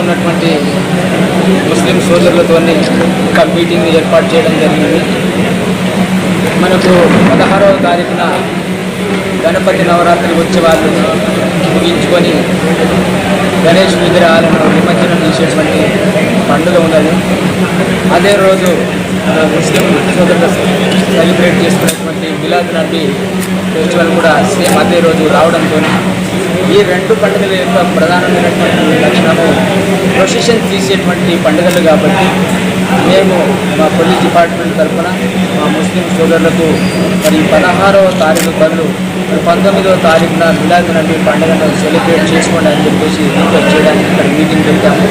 ఉన్నటువంటి ముస్లిం సోదరులతో ఒక మీటింగ్ ఏర్పాటు చేయడం జరిగింది. మనకు పదహారవ తారీఖున గణపతి నవరాత్రి ఉత్సవాలు ముగించుకొని గణేష్ విగ్రహాలను నిమజ్జనం చేసేటువంటి పండుగ ఉన్నది. అదే రోజు మన ముస్లిం సోదరులు సెలబ్రేట్ చేసుకున్నటువంటి మిలాద్ నబీ ఫెస్టివల్ కూడా సేమ్ అదే రోజు రావడంతో ఈ రెండు పండుగల యొక్క ప్రధానమైనటువంటి లక్షణము ప్రొసెషన్ తీసేటువంటి పండుగలు కాబట్టి మేము మా పోలీస్ డిపార్ట్మెంట్ తరఫున మా ముస్లిం సోదరులకు మరి పదహారవ తారీఖు బదులు పంతొమ్మిదవ తారీఖున మిలాద్ నబీ పండుగను సెలబ్రేట్ చేసుకోండి అని చెప్పేసి రిక్వెస్ట్ చేయడానికి ఇక్కడ మీటింగ్ పెట్టాము.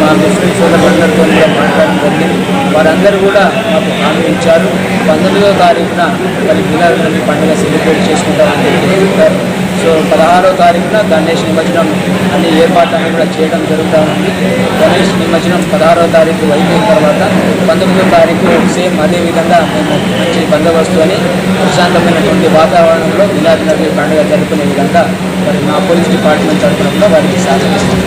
మా ముస్లిం సోదరులందరితో కూడా మాట్లాడడం జరిగింది. వారందరూ కూడా మాకు హామీ ఇచ్చారు. పంతొమ్మిదవ తారీఖున మరి మిలాద్ నబీ పండుగ సెలబ్రేట్ చేసుకుంటామని చెప్పేసి పదహారో తారీఖున గణేష్ నిమజ్జనం అన్ని ఏర్పాట్లన్నీ కూడా చేయడం జరుగుతూ ఉంది గణేష్ నిమజ్జనం పదహారో తారీఖు అయిపోయిన తర్వాత పంతొమ్మిదో తారీఖు సేమ్ అదే విధంగా మేము మంచి బందోబస్తు అని ప్రశాంతమైనటువంటి వాతావరణంలో మిలాద్ నబీ పండుగ జరుపుకునే విధంగా మరి మా పోలీస్ డిపార్ట్మెంట్ తరఫున కూడా వారికి సహకరిస్తుంది